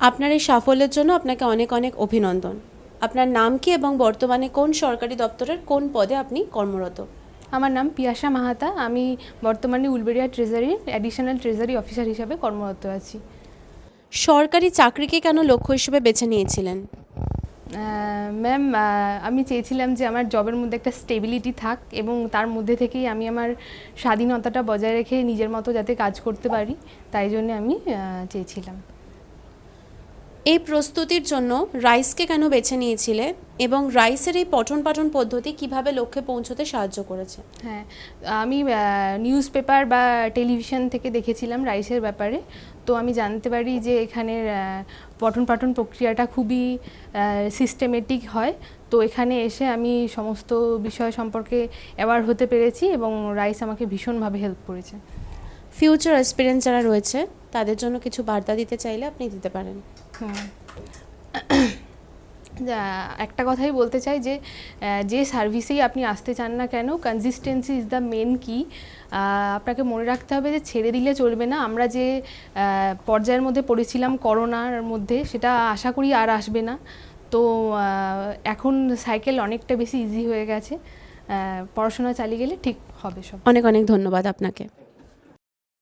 আপনার এই সাফল্যের জন্য আপনাকে অনেক অনেক অভিনন্দন। আপনার নাম কি এবং বর্তমানে কোন সরকারি দপ্তরের কোন পদে আপনি কর্মরত? আমার নাম পিয়াসা মাহাতা। আমি বর্তমানে Uluberia treasury additional treasury officer হিসাবে কর্মরত আছি। সরকারি চাকরিকে কেন লক্ষ্য হিসেবে বেছে নিয়েছিলেন? ম্যাম আমি চেয়েছিলাম যে আমার জবের মধ্যে একটা স্টেবিলিটি থাক এবং তার মধ্যে থেকেই আমি আমার স্বাধীনতাটা বজায় রেখে নিজের মতো যাতে কাজ করতে পারি তাই জন্য আমি চেয়েছিলাম। এই প্রস্তুতির জন্য রাইসকে কেন বেছে নিয়েছিলে এবং রাইসের এই পঠন পাঠন পদ্ধতি কীভাবে লক্ষ্যে পৌঁছতে সাহায্য করেছে? হ্যাঁ আমি নিউজ পেপার বা টেলিভিশন থেকে দেখেছিলাম রাইসের ব্যাপারে। তো আমি জানতে পারি যে এখানের পঠন পাঠন প্রক্রিয়াটা খুবই সিস্টেমেটিক হয়। তো এখানে এসে আমি সমস্ত বিষয় সম্পর্কে অ্যাওয়ার হতে পেরেছি এবং রাইস আমাকে ভীষণভাবে হেল্প করেছে। ফিউচার এক্সপিরিয়েন্স যারা রয়েছে তাদের জন্য কিছু বার্তা দিতে চাইলে আপনি দিতে পারেন। হুম। একটা কথাই বলতে চাই যে যে সার্ভিসেই আপনি আসতে চান না কেন কনসিস্টেন্সি ইজ দ্য মেন কি আপনাকে মনে রাখতে হবে যে ছেড়ে দিলে চলবে না। আমরা যে পর্যায়ের মধ্যে পড়েছিলাম করোনার মধ্যে সেটা আশা করি আর আসবে না। তো এখন সাইকেল অনেকটা বেশি ইজি হয়ে গেছে। পড়াশোনা চালিয়ে গেলে ঠিক হবে সব। অনেক অনেক ধন্যবাদ আপনাকে।